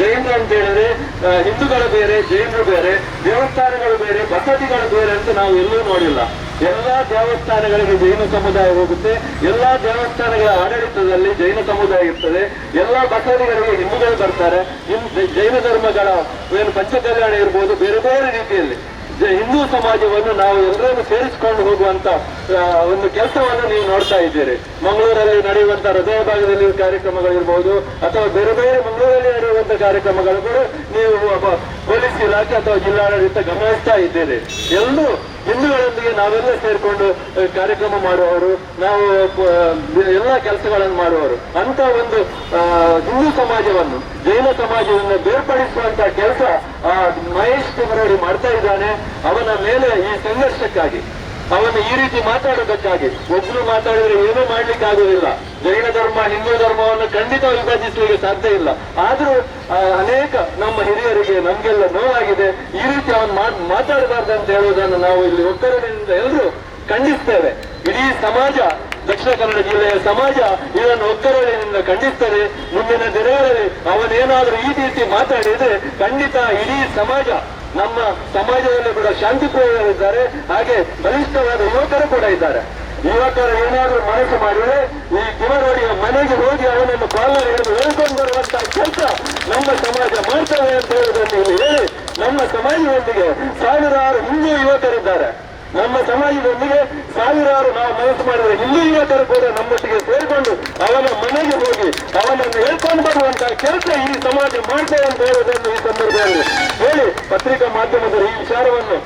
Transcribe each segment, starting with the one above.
ಜೈನರು ಅಂತ ಹೇಳಿದ್ರೆ ಹಿಂದೂಗಳು ಬೇರೆ, ಜೈನರು ಬೇರೆ, ದೇವಸ್ಥಾನಗಳು ಬೇರೆ ಬಸತಿಗಳು ಬೇರೆ ಅಂತ ನಾವು ಎಲ್ಲೂ ನೋಡಿಲ್ಲ. ಎಲ್ಲಾ ದೇವಸ್ಥಾನಗಳಿಗೆ ಜೈನ ಸಮುದಾಯ ಹೋಗುತ್ತೆ. ಎಲ್ಲಾ ದೇವಸ್ಥಾನಗಳ ಆಡಳಿತದಲ್ಲಿ ಜೈನ ಸಮುದಾಯ ಇರ್ತದೆ. ಎಲ್ಲಾ ಬಸದಿಗಳಿಗೆ ಹಿಂದೂಗಳು ಬರ್ತಾರೆ. ಜೈನ ಧರ್ಮಗಳ ಏನು ಪಂಚಕಲ್ಯಾಣ ಇರ್ಬೋದು, ಬೇರೆ ಬೇರೆ ರೀತಿಯಲ್ಲಿ. ಹಿಂದೂ ಸಮಾಜವನ್ನು ನಾವು ಎಲ್ಲರೂ ಸೇರಿಸಿಕೊಂಡು ಹೋಗುವಂತ ಒಂದು ಕೆಲಸವನ್ನು ನೀವು ನೋಡ್ತಾ ಇದ್ದೀರಿ. ಮಂಗಳೂರಲ್ಲಿ ನಡೆಯುವಂತ ಹೃದಯ ಭಾಗದಲ್ಲಿ ಕಾರ್ಯಕ್ರಮಗಳಿರ್ಬೋದು, ಅಥವಾ ಬೇರೆ ಬೇರೆ ಮಂಗಳೂರಲ್ಲಿ ನಡೆಯುವಂತ ಕಾರ್ಯಕ್ರಮಗಳು ಕೂಡ ನೀವು ಪೊಲೀಸ್ ಇಲಾಖೆ ಅಥವಾ ಜಿಲ್ಲಾಡಳಿತ ಗಮನಿಸ್ತಾ ಇದ್ದೀರಿ. ಎಲ್ಲರೂ ಹಿಂದೂಗಳೊಂದಿಗೆ ನಾವೆಲ್ಲ ಸೇರಿಕೊಂಡು ಕಾರ್ಯಕ್ರಮ ಮಾಡುವವರು, ನಾವು ಎಲ್ಲ ಕೆಲಸಗಳನ್ನು ಮಾಡುವವರು. ಅಂತ ಒಂದು ಹಿಂದೂ ಸಮಾಜವನ್ನು, ಜೈನ ಸಮಾಜವನ್ನು ಬೇರ್ಪಡಿಸುವಂತ ಕೆಲಸ ಮಹೇಶ್ ತಿಮರಡಿ ಮಾಡ್ತಾ ಇದ್ದಾನೆ. ಅವನ ಮೇಲೆ ಈ ಸಂಘರ್ಷಕ್ಕಾಗಿ. ಅವನು ಈ ರೀತಿ ಮಾತಾಡೋದಕ್ಕಾಗಿ. ಒಬ್ರು ಮಾತಾಡಿದ್ರೆ ಏನೂ ಮಾಡ್ಲಿಕ್ಕೆ ಆಗುದಿಲ್ಲ ಜೈನ ಧರ್ಮ, ಹಿಂದೂ ಧರ್ಮವನ್ನು ಖಂಡಿತ ವಿಭಜಿಸಲಿಕ್ಕೆ ಸಾಧ್ಯ ಇಲ್ಲ. ಆದ್ರೂ ಅನೇಕ ನಮ್ಮ ಹಿರಿಯರಿಗೆ ನಮ್ಗೆಲ್ಲ ನೋವಾಗಿದೆ. ಈ ರೀತಿ ಅವನು ಮಾತಾಡಬಾರ್ದು ಅಂತ ಹೇಳುವುದನ್ನು ನಾವು ಇಲ್ಲಿ ಒಕ್ಕಲಿನಿಂದ ಎಲ್ಲರೂ ಖಂಡಿಸ್ತೇವೆ. ಇಡೀ ಸಮಾಜ, ದಕ್ಷಿಣ ಕನ್ನಡ ಜಿಲ್ಲೆಯ ಸಮಾಜ ಇದನ್ನು ಒಕ್ಕರಳಿನಿಂದ ಖಂಡಿಸ್ತದೆ. ಮುಂದಿನ ದಿನಗಳಲ್ಲಿ ಅವನೇನಾದ್ರೂ ಈ ರೀತಿ ಮಾತಾಡಿದ್ರೆ ಖಂಡಿತ ಇಡೀ ಸಮಾಜ ನಮ್ಮ ಸಮಾಜದಲ್ಲಿ ಕೂಡ ಶಾಂತಿ ಪ್ರಿಯರಿದ್ದಾರೆ ಹಾಗೆ ಬಲಿಷ್ಠವಾದ ಯುವಕರು ಕೂಡ ಇದ್ದಾರೆ. ಯುವಕರು ಏನಾದರೂ ಮನಸ್ಸು ಮಾಡಿದರೆ ಈ ಕಿವರೋಡಿಯ ಮನೆಗೆ ಹೋಗಿ ಅವನನ್ನು ಪಾಲನೆ ಹಿಡಿದು ಹೇಳ್ಕೊಂಡು ಬರುವಂತಹ ಕೆಲಸ ನಮ್ಮ ಸಮಾಜ ಮಾಡ್ತವೆ ಅಂತ ಹೇಳುವುದನ್ನು ಇಲ್ಲಿ ಹೇಳಿ ನಮ್ಮ ಸಮಾಜದೊಂದಿಗೆ ಸಾವಿರಾರು ಹಿಂದೂ ಯುವಕರಿದ್ದಾರೆ. ನಮ್ಮ ಸಮಾಜದೊಂದಿಗೆ ಸಾವಿರಾರು ನಾವು ಮನಸ್ಸು ಮಾಡಿದರೆ ಹಿಂದೂ ಯುವಕರು ಕೂಡ ನಮ್ಮೊಟ್ಟಿಗೆ ಸೇರಿಕೊಂಡು ಅವನ ಮನೆಗೆ ಹೋಗಿ ಅವನನ್ನು ಹೇಳ್ಕೊಂಡು ಬರುವಂತಹ ಕೆಲಸ ಈ ಸಮಾಜ ಮಾಡ್ತೇವೆ ಅಂತ ಹೇಳುವುದನ್ನು ಈ ಸಂದರ್ಭದಲ್ಲಿ ಹೇಳಿ ಪತ್ರಿಕಾ ಮಾಧ್ಯಮದಲ್ಲಿ ಈ ವಿಚಾರವನ್ನು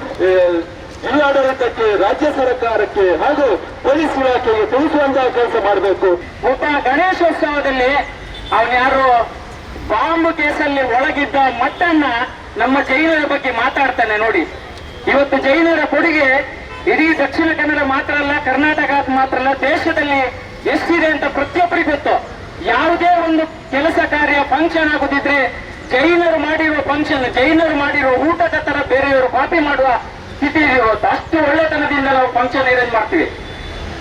ಜಿಲ್ಲಾಡಳಿತಕ್ಕೆ, ರಾಜ್ಯ ಸರ್ಕಾರಕ್ಕೆ ಹಾಗೂ ಪೊಲೀಸ್ ಇಲಾಖೆಗೆ ತಿಳಿಸುವಂತಹ ಕೆಲಸ ಮಾಡಬೇಕು. ಒಬ್ಬ ಗಣೇಶೋತ್ಸವದಲ್ಲಿ ಅವನ್ಯಾರು ಬಾಂಬ್ ಕೇಸಲ್ಲಿ ಒಳಗಿದ್ದ ಮಟ್ಟನ್ನ ನಮ್ಮ ಜೈನರ ಬಗ್ಗೆ ಮಾತಾಡ್ತಾನೆ ನೋಡಿ. ಇವತ್ತು ಜೈನರ ಕೊಡುಗೆ ಇಡೀ ದಕ್ಷಿಣ ಕನ್ನಡ ಮಾತ್ರ ಅಲ್ಲ, ಕರ್ನಾಟಕ ಮಾತ್ರ ಅಲ್ಲ, ದೇಶದಲ್ಲಿ ಎಷ್ಟಿದೆ ಅಂತ ಪ್ರತಿಯೊಬ್ಬರಿಗೂ ಗೊತ್ತು. ಯಾವುದೇ ಒಂದು ಕೆಲಸ ಕಾರ್ಯ ಫಂಕ್ಷನ್ ಆಗುದಿದ್ರೆ ಜೈನರು ಮಾಡಿರುವ ಫಂಕ್ಷನ್ ಜೈನರು ಮಾಡಿರುವ ಊಟದ ತರ ಬೇರೆಯವರು ಕಾಪಿ ಮಾಡುವ ಸ್ಥಿತಿ ಇರುವಂತ ಅಷ್ಟು ಒಳ್ಳೆತನದಿಂದ ನಾವು ಫಂಕ್ಷನ್ ಅರೇಂಜ್ ಮಾಡ್ತೀವಿ.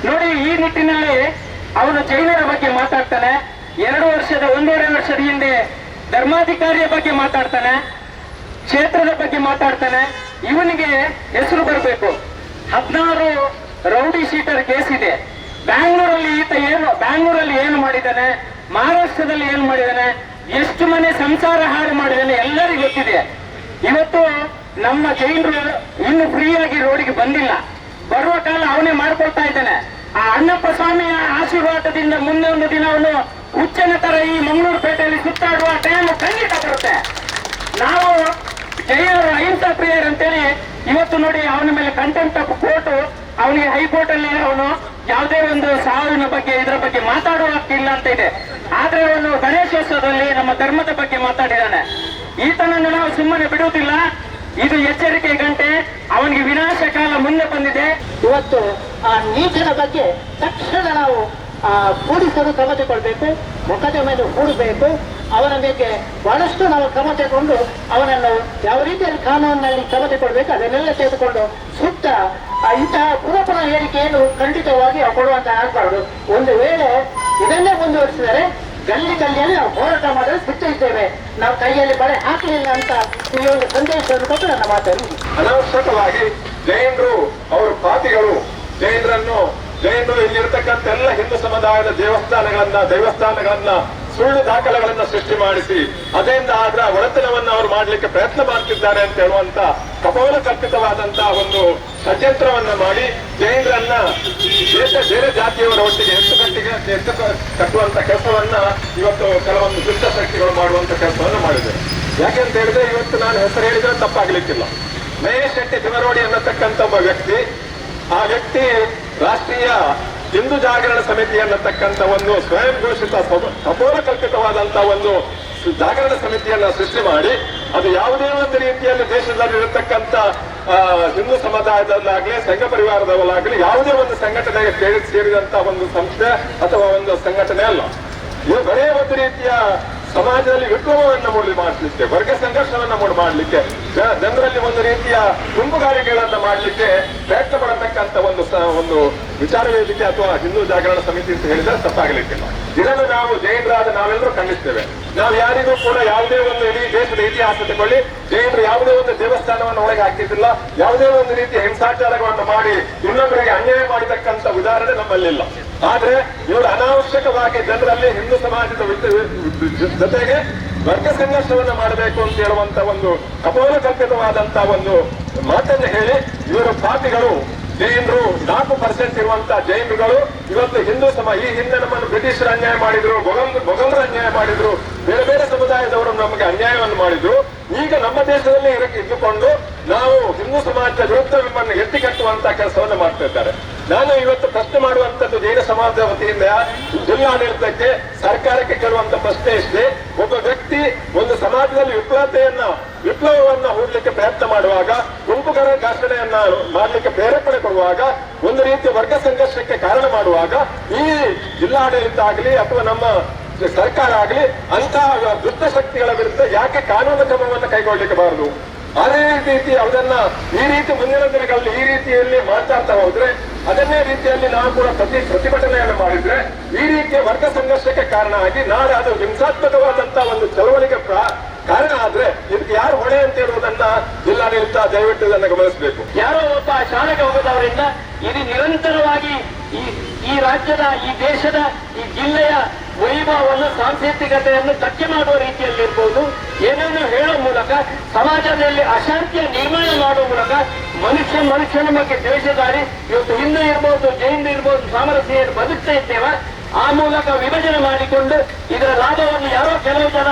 ನೋಡಿ, ಈ ನಿಟ್ಟಿನಲ್ಲಿ ಅವನು ಜೈನರ ಬಗ್ಗೆ ಮಾತಾಡ್ತಾನೆ. ಎರಡು ವರ್ಷದ, ಒಂದೂವರೆ ವರ್ಷದ ಹಿಂದೆ ಧರ್ಮಾಧಿಕಾರಿಯ ಬಗ್ಗೆ ಮಾತಾಡ್ತಾನೆ. ಕ್ಷೇತ್ರದ ಬಗ್ಗೆ ಮಾತಾಡ್ತಾನೆ. ಇವನಿಗೆ ಹೆಸರು ಬರಬೇಕು. ಹದಿನಾರು ರೌಡಿ ಶೀಟರ್ ಕೇಸ್ ಇದೆ. ಬ್ಯಾಂಗ್ಳೂರಲ್ಲಿ ಈತ ಏನು, ಬ್ಯಾಂಗ್ಳೂರಲ್ಲಿ ಏನು ಮಾಡಿದ್ದಾನೆ, ಮಹಾರಾಷ್ಟ್ರದಲ್ಲಿ ಏನು ಮಾಡಿದ್ದಾನೆ, ಎಷ್ಟು ಮನೆ ಸಂಸಾರ ಹಾಳು ಮಾಡಿದ್ದಾನೆ ಎಲ್ಲರಿಗೂ ಗೊತ್ತಿದೆ. ಇವತ್ತು ನಮ್ಮ ಜೈನರು ಇನ್ನು ಫ್ರೀಯಾಗಿ ರೋಡಿಗೆ ಬಂದಿಲ್ಲ. ಬರುವ ಕಾಲ ಅವನೇ ಮಾಡ್ಕೊಳ್ತಾ ಇದ್ದಾನೆ. ಆ ಅಣ್ಣಪ್ಪ ಸ್ವಾಮಿಯ ಆಶೀರ್ವಾದದಿಂದ ಮುಂದೆ ಒಂದು ದಿನ ಅವನು ಹುಚ್ಚನ ತರ ಈ ಮಂಗಳೂರು ಪೇಟೆಯಲ್ಲಿ ಸುತ್ತಾಡುವ ಟೈಮ್ ಖಂಡಿತ ಬರುತ್ತೆ. ನಾವು ಜೈನರು ಅಹಿಂಸಾ ಪ್ರಿಯರ್ ಅಂತೇಳಿ ಇವತ್ತು ನೋಡಿ ಅವನ ಮೇಲೆ ಕಂಟೆಂಟ್ ಆಫ್ ಕೋರ್ಟ್ ಅವನಿಗೆ ಹೈಕೋರ್ಟ್ ಅಲ್ಲಿ ಅವನು ಯಾವುದೇ ಒಂದು ಸಾವಿನ ಬಗ್ಗೆ, ಇದರ ಬಗ್ಗೆ ಮಾತಾಡುವ ಹಕ್ಕಿಲ್ಲ ಅಂತ ಇದೆ. ಆದ್ರೆ ಅವನು ಗಣೇಶೋತ್ಸವದಲ್ಲಿ ನಮ್ಮ ಧರ್ಮದ ಬಗ್ಗೆ ಮಾತಾಡಿದ್ದಾನೆ. ಈತನನ್ನು ನಾವು ಸುಮ್ಮನೆ ಬಿಡುವುದಿಲ್ಲ. ಇದು ಎಚ್ಚರಿಕೆ ಗಂಟೆ. ಅವನಿಗೆ ವಿನಾಶ ಕಾಲ ಮುಂದೆ ಬಂದಿದೆ. ಇವತ್ತು ಆ ನೀತಿನ ಬಗ್ಗೆ ತಕ್ಷಣ ನಾವು ಪೊಲೀಸರು ಕ್ರಮ ತಗೊಳ್ಬೇಕು ಮೇಲೆ ಹೂಡಬೇಕು. ಅವನ ಮೇಲೆ ಬಹಳಷ್ಟು ನಾವು ಕ್ರಮ ತಗೊಂಡು ಅವನನ್ನು ಯಾವ ರೀತಿಯಲ್ಲಿ ಕಾನೂನಿನಲ್ಲಿ ಕ್ರಮ ತಗೊಳ್ಬೇಕು ಅದನ್ನೆಲ್ಲ ತೆಗೆದುಕೊಂಡು ಸೂಕ್ತ ಇಂತಹ ಪುನಃ ಹೇಳಿಕೆಯನ್ನು ಖಂಡಿತವಾಗಿ ನಾವು ಕೊಡುವಂತ ಆಗಬಾರದು. ಒಂದು ವೇಳೆ ಇದನ್ನೇ ಮುಂದುವರಿಸಿದರೆ ಗಲ್ಲಿ ಗಲ್ಲಿಯಲ್ಲಿ ನಾವು ಹೋರಾಟ ಮಾಡಲು ಸಿದ್ಧ ಇದ್ದೇವೆ ನಾವು ಕೈಯಲ್ಲಿ ಬಳೆ ಹಾಕಲಿಲ್ಲ ಅಂತ ಈ ಒಂದು ಸಂದೇಶವನ್ನು ಕೊಟ್ಟು ನನ್ನ ಮಾತನ್ನು ಅನವಶ್ಯಕವಾಗಿ ಜೈನರು ಅವರ ಪಾತಿಗಳು ಜೈನರನ್ನು ಜೈನರು ಇಲ್ಲಿರ್ತಕ್ಕಂಥ ಎಲ್ಲ ಹಿಂದೂ ಸಮುದಾಯದ ದೇವಸ್ಥಾನಗಳನ್ನ ದೇವಸ್ಥಾನಗಳನ್ನ, ಸುಳ್ಳು ದಾಖಲೆಗಳನ್ನ ಸೃಷ್ಟಿ ಮಾಡಿಸಿ, ಅದರಿಂದ ಆದ್ರೆ ಒಡೆತನವನ್ನು ಅವರು ಮಾಡಲಿಕ್ಕೆ ಪ್ರಯತ್ನ ಮಾಡ್ತಿದ್ದಾರೆ ಅಂತ ಹೇಳುವಂತ ಕಪೋಲ ಕಲ್ಪಿತವಾದಂತಹ ಒಂದು ಷಡ್ಯಂತ್ರವನ್ನ ಮಾಡಿ ಜೈನರನ್ನ ದೇಶ ಬೇರೆ ಜಾತಿಯವರ ಒಟ್ಟಿಗೆ ಹೆಚ್ಚು ಕಟ್ಟಿಗೆ ಹೆಚ್ಚು ಕಟ್ಟುವಂತ ಕೆಲಸವನ್ನ ಇವತ್ತು ಕೆಲವೊಂದು ದುಷ್ಟ ಶಕ್ತಿಗಳು ಮಾಡುವಂತ ಕೆಲಸವನ್ನ ಮಾಡಿದೆ. ಯಾಕೆಂತ ಹೇಳಿದ್ರೆ ಇವತ್ತು ನಾನು ಹೆಸರು ಹೇಳಿದ್ರೆ ತಪ್ಪಾಗ್ಲಿಕ್ಕಿಲ್ಲ. ಮಹೇಶ್ ಶೆಟ್ಟಿ ತಿಮರೋಡಿ ಅನ್ನತಕ್ಕಂಥ ಒಬ್ಬ ವ್ಯಕ್ತಿ, ಆ ವ್ಯಕ್ತಿ ರಾಷ್ಟ್ರೀಯ ಹಿಂದೂ ಜಾಗರಣ ಸಮಿತಿ ಅನ್ನತಕ್ಕಂಥ ಒಂದು ಸ್ವಯಂ ಘೋಷಿತ ಕಪೋಲ ಕಲ್ಪಿತವಾದಂತ ಒಂದು ಜಾಗರಣ ಸಮಿತಿಯನ್ನ ಸೃಷ್ಟಿ ಮಾಡಿ ಅದು ಯಾವುದೇ ಒಂದು ರೀತಿಯಲ್ಲಿ ದೇಶದಲ್ಲಿ ಇರತಕ್ಕಂತ ಆ, ಹಿಂದೂ ಸಮುದಾಯದಲ್ಲಾಗ್ಲಿ ಸಂಘ ಪರಿವಾರದವಲ್ಲಾಗಲಿ ಯಾವುದೇ ಒಂದು ಸಂಘಟನೆಗೆ ಸೇರಿ ಸೇರಿದಂತ ಒಂದು ಸಂಸ್ಥೆ ಅಥವಾ ಒಂದು ಸಂಘಟನೆ ಅಲ್ಲ. ಇದು ಬರೇ ಒಂದು ರೀತಿಯ ಸಮಾಜದಲ್ಲಿ ವಿಪ್ಲವವನ್ನ ಮೂಡಿ ಮಾಡಲಿಕ್ಕೆ ವರ್ಗ ಸಂಘರ್ಷವನ್ನು ಮೂಡಿ ಮಾಡಲಿಕ್ಕೆ ಜನರಲ್ಲಿ ಒಂದು ರೀತಿಯ ಗುಂಪುಗಾರಿಕೆಗಳನ್ನ ಮಾಡಲಿಕ್ಕೆ ಪ್ರಯತ್ನ ಒಂದು ವಿಚಾರ ವೇದಿಕೆ ಅಥವಾ ಹಿಂದೂ ಜಾಗರಣ ಸಮಿತಿ ಅಂತ ಹೇಳಿದ್ರೆ ತಪ್ಪಾಗಲಿಕ್ಕಿಲ್ಲ ಇದನ್ನು ನಾವು ಜೈನರಾದ ನಾವೆಲ್ಲರೂ ಖಂಡಿಸ್ತೇವೆ. ನಾವು ಯಾರಿಗೂ ಕೂಡ ಯಾವುದೇ ಒಂದು ಇಡೀ ದೇಶದ ಇತಿಹಾಸ ತಗೊಳ್ಳಿ, ಜೈನರು ಯಾವುದೇ ಒಂದು ದೇವಸ್ಥಾನವನ್ನು ಒಳಗೆ ಹಾಕಿದ್ದಿಲ್ಲ, ಯಾವುದೇ ಒಂದು ರೀತಿಯ ಹಿಂಸಾಚಾರಗಳನ್ನು ಮಾಡಿ ಇನ್ನೊಬ್ಬರಿಗೆ ಅನ್ಯಾಯ ಮಾಡಿದಕ್ಕಂತ ಉದಾಹರಣೆ ನಮ್ಮಲ್ಲಿಲ್ಲ ಆದ್ರೆ ಇವರು ಅನಾವಶ್ಯಕವಾಗಿ ಜನರಲ್ಲಿ ಹಿಂದೂ ಸಮಾಜದ ಜೊತೆಗೆ ವರ್ಗ ಸಂಘರ್ಷವನ್ನು ಮಾಡಬೇಕು ಅಂತ ಹೇಳುವಂತ ಒಂದು ಕಪೋಲ ಕಲ್ಪಿತವಾದಂತ ಒಂದು ಮಾತನ್ನು ಹೇಳಿ, ಇವರು ಪಾಪಿಗಳು. ಜೈನರು ನಾಲ್ಕು ಪರ್ಸೆಂಟ್ ಇರುವಂತಹ ಜೈನರುಗಳು ಇವತ್ತು ಹಿಂದೂ ಸಮ ಈ ಹಿಂದೆ ನಮ್ಮನ್ನು ಬ್ರಿಟಿಷರು ಅನ್ಯಾಯ ಮಾಡಿದ್ರು ಬೊಗಂದ್ರು ಅನ್ಯಾಯ ಮಾಡಿದ್ರು. ಬೇರೆ ಬೇರೆ ಸಮುದಾಯದವರು ನಮಗೆ ಅನ್ಯಾಯವನ್ನು ಮಾಡಿದ್ರು. ಈಗ ನಮ್ಮ ದೇಶದಲ್ಲಿ ಇದ್ದುಕೊಂಡು ನಾವು ಹಿಂದೂ ಸಮಾಜದ ವಿರುದ್ಧ ನಮ್ಮನ್ನು ಎತ್ತಿ ಕಟ್ಟುವಂತ ಕೆಲಸವನ್ನು ಮಾಡ್ತಾ ಇದ್ದಾರೆ. ನಾನು ಇವತ್ತು ಪ್ರಶ್ನೆ ಮಾಡುವಂತದ್ದು ಜೈನ ಸಮಾಜದ ವತಿಯಿಂದ ಜಿಲ್ಲಾಡಳಿತಕ್ಕೆ ಸರ್ಕಾರಕ್ಕೆ ಕೇಳುವಂತ ಪ್ರಶ್ನೆ ಇಷ್ಟೇ. ಒಬ್ಬ ವ್ಯಕ್ತಿ ಒಂದು ಸಮಾಜದಲ್ಲಿ ವಿಪ್ಲವತೆಯನ್ನ, ವಿಪ್ಲವವನ್ನ ಹೂಡಲಿಕ್ಕೆ ಪ್ರಯತ್ನ ಮಾಡುವಾಗ ಗುಂಪುಗಳ ಘರ್ಷಣೆಯನ್ನ ಮಾಡಲಿಕ್ಕೆ ಪ್ರೇರೇಪಣೆ ಕೊಡುವಾಗ, ಒಂದು ರೀತಿಯ ವರ್ಗ ಸಂಘರ್ಷಕ್ಕೆ ಕಾರಣ ಮಾಡುವಾಗ, ಈ ಜಿಲ್ಲಾಡಳಿತ ಆಗಲಿ ಅಥವಾ ನಮ್ಮ ಸರ್ಕಾರ ಆಗಲಿ ಅಂತಹ ದುಷ್ಟ ಶಕ್ತಿಗಳ ವಿರುದ್ಧ ಯಾಕೆ ಕಾನೂನು ಕ್ರಮವನ್ನು ಕೈಗೊಳ್ಳಲಿಕ್ಕೆ ಬಾರದು? ಅದೇ ರೀತಿ ಅದನ್ನ ಈ ರೀತಿ ಮುಂದಿನ ದಿನಗಳಲ್ಲಿ ಈ ರೀತಿಯಲ್ಲಿ ಮಾತಾಡ್ತಾ ಹೋದ್ರೆ, ಅದನ್ನೇ ರೀತಿಯಲ್ಲಿ ನಾವು ಕೂಡ ಪ್ರತಿ ಪ್ರತಿಭಟನೆಯನ್ನು ಮಾಡಿದ್ರೆ, ಈ ರೀತಿಯ ವರ್ಗ ಸಂಘರ್ಷಕ್ಕೆ ಕಾರಣ ಆಗಿ ನಾಳೆ ಅದು ಹಿಂಸಾತ್ಮಕವಾದಂತಹ ಒಂದು ಚಳವಳಿಗೆ ಕಾರಣ ಆದ್ರೆ ಇದಕ್ಕೆ ಯಾರು ಹೊಣೆ ಅಂತ ಹೇಳುವುದನ್ನ ಜಿಲ್ಲಾಡಳಿತ ದಯವಿಟ್ಟು ಇದನ್ನು ಗಮನಿಸಬೇಕು. ಯಾರೋ ಒಬ್ಬ ಶಾಲೆಗೆ ಹೋಗೋದವರಿಂದ ಇದು ನಿರಂತರವಾಗಿ ಈ ರಾಜ್ಯದ, ಈ ದೇಶದ, ಈ ಜಿಲ್ಲೆಯ ವೈಭವವನ್ನು ಸಾಂಸ್ಕೃತಿಕತೆಯನ್ನು ಧಕ್ಕೆ ಮಾಡುವ ರೀತಿಯಲ್ಲಿ ಇರ್ಬೋದು. ಏನೇನು ಹೇಳೋ ಮೂಲಕ, ಸಮಾಜದಲ್ಲಿ ಅಶಾಂತಿಯ ನಿರ್ಮಾಣ ಮಾಡುವ ಮೂಲಕ ಮನುಷ್ಯ ಮನುಷ್ಯನ ಬಗ್ಗೆ ದ್ವೇಷದಾರಿ ಇವತ್ತು ಹಿಂದೂ ಇರ್ಬೋದು, ಜೈನ್ ಇರ್ಬೋದು, ಸಾಮರಸ್ಯ ಬದುಕ್ತಾ ಇದ್ದೇವ? ಆ ಮೂಲಕ ವಿಭಜನೆ ಮಾಡಿಕೊಂಡು ಇದರ ಲಾಭವನ್ನು ಯಾರೋ ಕೆಲವು ಜನ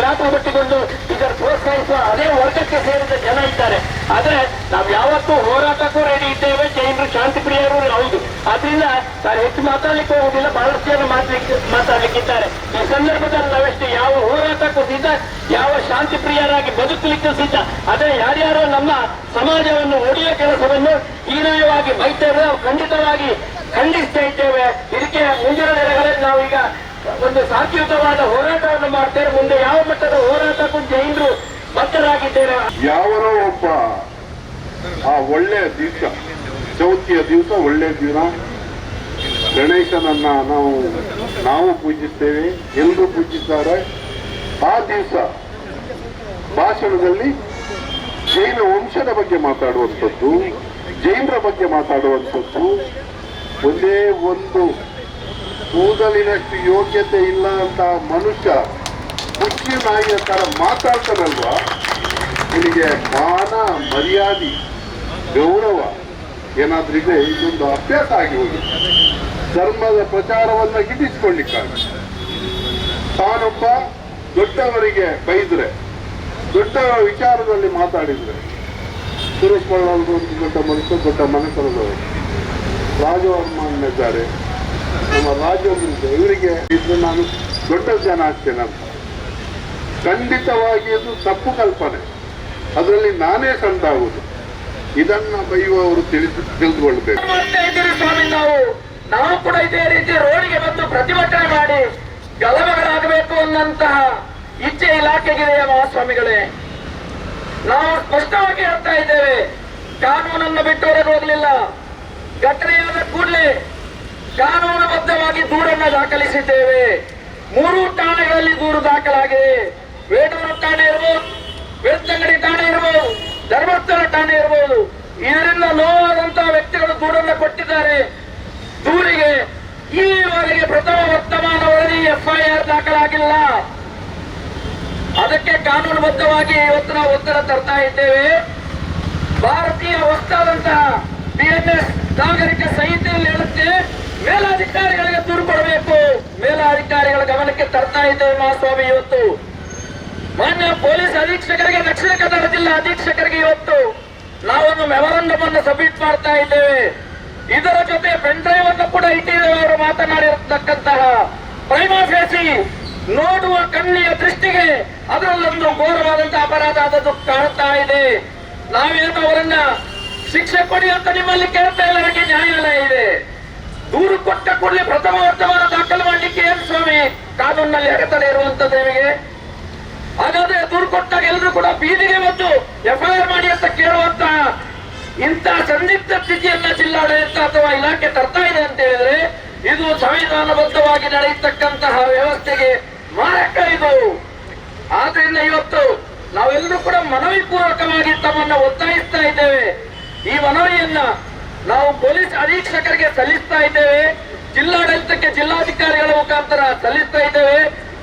ಲಾಭ ಬಿಟ್ಟುಕೊಂಡು ಇದರ ಪ್ರೋತ್ಸಾಹಿಸುವ ಅದೇ ವರ್ಗಕ್ಕೆ ಸೇರಿದ ಜನ ಇದ್ದಾರೆ. ಆದ್ರೆ ನಾವು ಯಾವತ್ತೂ ಹೋರಾಟಕ್ಕೂ ರೆಡಿ ಇದ್ದೇವೆ, ಜೈನರು ಶಾಂತಿ ಪ್ರಿಯರು ಹೌದು. ಆದ್ರಿಂದ ನಾನು ಹೆಚ್ಚು ಮಾತಾಡ್ಲಿಕ್ಕೆ ಹೋಗುದಿಲ್ಲ, ಬಹಳಷ್ಟು ಮಾತಾಡ್ಲಿಕ್ಕೆ ಈ ಸಂದರ್ಭದಲ್ಲಿ ನಾವೆಷ್ಟು ಯಾವ ಹೋರಾಟಕ್ಕೂ ಸಿದ್ಧ ಯಾವ ಶಾಂತಿ ಪ್ರಿಯರಾಗಿ ಬದುಕಲಿಕ್ಕೂ ಸಿದ್ಧ ಅದೇ ಯಾರ್ಯಾರೋ ನಮ್ಮ ಸಮಾಜವನ್ನು ಒಡೆಯುವ ಕೆಲಸವನ್ನು ಹೀನಾಯವಾಗಿ ಬೈತೇವೆ, ನಾವು ಖಂಡಿತವಾಗಿ ಖಂಡಿಸ್ತಾ ಇದ್ದೇವೆ. ಇದಕ್ಕೆ ಮುಂದಿನ ದಿನಗಳಲ್ಲಿ ನಾವೀಗ ಒಂದು ಶಾಂತಿಯುತವಾದ ಹೋರಾಟವನ್ನು ಮಾಡ್ತೇವೆ. ಮುಂದೆ ಯಾವ ಮಟ್ಟದ ಹೋರಾಟಕ್ಕೂ ಜೈನರು ಬದ್ಧರಾಗಿದ್ದೇವೆ. ಯಾವನೋ ಒಬ್ಬ, ಆ ಒಳ್ಳೆಯ ದಿವಸ, ಚೌತಿಯ ದಿವಸ ಒಳ್ಳೆಯ ದಿನ. ಗಣೇಶನನ್ನ ನಾವು ನಾವು ಪೂಜಿಸ್ತೇವೆ ಎಲ್ಲರೂ ಪೂಜಿಸ್ತಾರೆ. ಆ ದಿವಸ ಭಾಷಣದಲ್ಲಿ ಜೈನ ವಂಶದ ಬಗ್ಗೆ ಮಾತಾಡುವಂಥದ್ದು, ಜೈನರ ಬಗ್ಗೆ ಮಾತಾಡುವಂಥದ್ದು. ಒಂದೇ ಒಂದು ಕೂದಲಿನಷ್ಟು ಯೋಗ್ಯತೆ ಇಲ್ಲ ಅಂತ ಮನುಷ್ಯ ಮುಖ್ಯ ನಾಯಿಯ ಥರ ಮಾತಾಡ್ತಾನಲ್ವಾ? ನಿನಗೆ ಮಾನ, ಮರ್ಯಾದೆ, ಗೌರವ ಏನಾದ್ರೂ ಇದೆ ಇದೊಂದು ಅಭ್ಯಾಸ ಆಗಿ ಹೋಗಿದೆ. ಧರ್ಮದ ಪ್ರಚಾರವನ್ನ ಹಿಡಿಸಿಕೊಳ್ಳಿಕ್ಕಾಗ ತಾನೊಬ್ಬ ದೊಡ್ಡವರಿಗೆ ಬೈದ್ರೆ, ದೊಡ್ಡವರ ವಿಚಾರದಲ್ಲಿ ಮಾತಾಡಿದ್ರೆ, ಸುರೇಶ್ ಒಂದು ದೊಡ್ಡ ಮನಸ್ಸು ದೊಡ್ಡ ಮನೆತನದವರು ರಾಜವರ್ಮ ಇದ್ದಾರೆ. ನಮ್ಮ ರಾಜವರ್ಮ. ಇವರಿಗೆ ಇದ್ರೆ ನಾನು ದೊಡ್ಡ ಜನ ಆಗ್ತೇನೆ ಅಂತ. ಖಂಡಿತವಾಗಿ ಇದು ತಪ್ಪು ಕಲ್ಪನೆ. ಅದರಲ್ಲಿ ನಾನೇ ಸಂದಾಗುವುದು ಇದನ್ನ ಬೈಯುವವರು ತಿಳಿದು ತಿಳಿದುಕೊಳ್ಬೇಕು ನಾವು ಕೂಡ ಇದೇ ರೀತಿ ರೋಡಿಗೆ ಬಂದು ಪ್ರತಿಭಟನೆ ಮಾಡಿ ಗಲಭೆಗಳಾಗಬೇಕು ಅನ್ನಂತಹ ಇಚ್ಛೆ ಇಲಾಖೆಗಿದೆ ಮಹಾಸ್ವಾಮಿಗಳೇ ನಾವು ಸ್ಪಷ್ಟವಾಗಿ ಹೇಳ್ತಾ ಇದ್ದೇವೆ, ಕಾನೂನನ್ನು ಬಿಟ್ಟು ಹೋಗಲಿಲ್ಲ. ಘಟನೆಯಾದ ಕೂಡಲೇ ಕಾನೂನುಬದ್ಧವಾಗಿ ದೂರನ್ನ ದಾಖಲಿಸಿದ್ದೇವೆ. ಮೂರು ಠಾಣೆಗಳಲ್ಲಿ ದೂರು ದಾಖಲಾಗಿದೆ. ವೇಟೂರು ಠಾಣೆ ಇರಬಹುದು ಬೆಳ್ತಂಗಡಿ ಠಾಣೆ ಇರಬಹುದು ಧರ್ಮಸ್ಥಳ ಠಾಣೆ ಇರಬಹುದು ಇದರಿಂದ ನೋವಾದಂತಹ ವ್ಯಕ್ತಿಗಳು ದೂರನ್ನ ಕೊಟ್ಟಿದ್ದಾರೆ. ದೂರಿಗೆ ಈವರೆಗೆ ಪ್ರಥಮ ವರ್ತಮಾನ ವರದಿ ಎಫ್ಐಆರ್ ದಾಖಲಾಗಿಲ್ಲ. ಅದಕ್ಕೆ ಕಾನೂನುಬದ್ಧವಾಗಿ ಇವತ್ತು ನಾವು ಒತ್ತಡ ತರ್ತಾ ಇದ್ದೇವೆ. ಭಾರತೀಯ ವಸ್ತಾದಂತಹ ಬಿಎಂಎಸ್ ನಾಗರಿಕ ಸಂಹಿತೆಯಲ್ಲಿ ಹೇಳುತ್ತೆ, ಮೇಲಾಧಿಕಾರಿಗಳಿಗೆ ದೂರು ಕೊಡಬೇಕು. ಮೇಲಾಧಿಕಾರಿಗಳ ಗಮನಕ್ಕೆ ತರ್ತಾ ಇದ್ದೇವೆ ಮಹಾಸ್ವಾಮಿ ಇವತ್ತು. ಮಾನ್ಯ ಪೊಲೀಸ್ ಅಧೀಕ್ಷಕರಿಗೆ ದಕ್ಷಿಣ ಕನ್ನಡ ಜಿಲ್ಲಾ ಅಧೀಕ್ಷಕರಿಗೆ ಇವತ್ತು ನಾವೊಂದು ಮೆಮೊರಂಡಮ್ ಅನ್ನು ಸಬ್ಮಿಟ್ ಮಾಡ್ತಾ ಇದ್ದೇವೆ. ಇದರ ಜೊತೆ ಪೆನ್ ಡ್ರೈವ್ ಅನ್ನು ಕೂಡ ಇಟ್ಟಿದ್ದೇವೆ ಅವರು ಮಾತನಾಡಿರತಕ್ಕಂತಹ ಪ್ರೈಮಾ ಫೇಸಿ ನೋಡುವ ಕಣ್ಣಿಯ ದೃಷ್ಟಿಗೆ ಅದರಲ್ಲೊಂದು ಘೋರವಾದಂತಹ ಅಪರಾಧ ಆದದ್ದು ಕಾಣ್ತಾ ಇದೆ. ನಾವೇನು ಅವರನ್ನ ಶಿಕ್ಷೆ ಕೊಡಿ ಅಂತ ನಿಮ್ಮಲ್ಲಿ ಕೇಳ್ತಾ ಇಲ್ಲ ಅವರಿಗೆ ನ್ಯಾಯಾಲಯ ಇದೆ. ದೂರು ಕೊಟ್ಟ ಕೂಡಲೇ ಪ್ರಥಮ ವರ್ತಮಾನ ದಾಖಲು ಮಾಡಲಿಕ್ಕೆ ಏನ್ ಸ್ವಾಮಿ? ಕಾನೂನಿನಲ್ಲಿ ಅಡೆತಡೆ ಇರುವಂತದ್ದು ನಿಮಗೆ? ಹಾಗಾದ್ರೆ ದೂರು ಕೊಟ್ಟಾಗ ಎಲ್ಲರೂ ಕೂಡ ಬೀದಿಗೆ ಬಂದು ಎಫ್ಐಆರ್ ಮಾಡಿ ಅಂತ ಕೇಳುವಂತಹ ಇಂತಹ ಸಂದಿಗ್ಧ ಸ್ಥಿತಿಯನ್ನ ಜಿಲ್ಲಾಡಳಿತ ಅಥವಾ ಇಲಾಖೆ ತರ್ತಾ ಇದೆ ಅಂತ ಹೇಳಿದ್ರೆ ಇದು ಸಂವಿಧಾನಬದ್ಧವಾಗಿ ನಡೆಯತಕ್ಕಂತಹ ವ್ಯವಸ್ಥೆಗೆ ಮಾರಕ ಇದು. ಆದ್ರಿಂದ ಇವತ್ತು ನಾವೆಲ್ಲರೂ ಕೂಡ ಮನವಿ ಪೂರ್ವಕವಾಗಿ ತಮ್ಮನ್ನ ಒತ್ತಾಯಿಸ್ತಾ ಇದ್ದೇವೆ. ಈ ಮನವಿಯನ್ನ ನಾವು ಪೊಲೀಸ್ ಅಧೀಕ್ಷಕರಿಗೆ ಸಲ್ಲಿಸ್ತಾ ಇದ್ದೇವೆ. ಜಿಲ್ಲಾಡಳಿತಕ್ಕೆ ಜಿಲ್ಲಾಧಿಕಾರಿಗಳ ಮುಖಾಂತರ ಸಲ್ಲಿಸ್ತಾ ಇದ್ದೇವೆ.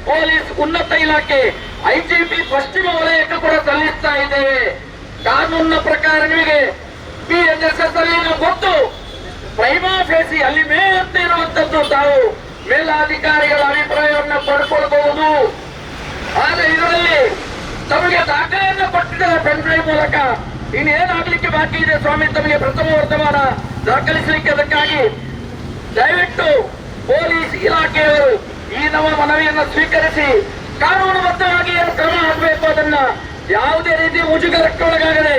ಪೊಲೀಸ್ ಉನ್ನತ ಇಲಾಖೆ, ಐಜಿಪಿ ಪಶ್ಚಿಮ ವಲಯಕ್ಕೆ ಕೂಡ ಸಲ್ಲಿಸ್ತಾ ಇದ್ದೇವೆ. ಕಾನೂನಿನ ಪ್ರಕಾರ ನಿಮಗೆ ಪಿ ಎನ್ ಎಸ್ ಎಸ್ ಅಲ್ಲಿ ನಾವು ಗೊತ್ತು. ಪ್ರೈಮಾ ಫೇಸಿ ಅಲ್ಲಿ ಮೇ ಅಂತ ಇರುವಂತದ್ದು ತಾವು. ಮೇಲಾಧಿಕಾರಿಗಳ ಅಭಿಪ್ರಾಯವನ್ನ ಪಡ್ಕೊಳ್ಬಹುದು. ಆದ್ರೆ ಇದರಲ್ಲಿ ತಮಗೆ ದಾಖಲೆಯನ್ನು ಕೊಟ್ಟಿದ್ದಾರೆ ಡ್ರೈವ್ ಮೂಲಕ ಇನ್ನೇನಾಗ್ಲಿಕ್ಕೆ ಬಾಕಿ ಇದೆ ಸ್ವಾಮಿ? ತಮಗೆ ಪ್ರಥಮ ವರ್ತಮಾನ ದಾಖಲಿಸಲಿಕ್ಕೆ ಅದಕ್ಕಾಗಿ ದಯವಿಟ್ಟು ಪೊಲೀಸ್ ಇಲಾಖೆಯವರು ಈ ನಮ್ಮ ಮನವಿಯನ್ನು ಸ್ವೀಕರಿಸಿ ಕಾನೂನುಬದ್ಧವಾಗಿ ಕ್ರಮ ಆಗಬೇಕು ಅದನ್ನ ಯಾವುದೇ ರೀತಿ ಮುಜುಗರಕ್ಕೊಳಗಾಗದೆ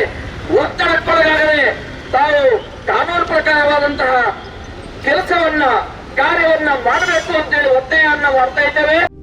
ಒತ್ತಡಕ್ಕೊಳಗಾಗದೆ ತಾವು ಕಾನೂನು ಪ್ರಕಾರವಾದಂತಹ ಕೆಲಸವನ್ನ ಕಾರ್ಯವನ್ನ ಮಾಡಬೇಕು ಅಂತೇಳಿ ಒತ್ತಾಯವನ್ನ ಮಾಡ್ತಾ ಇದ್ದೇವೆ.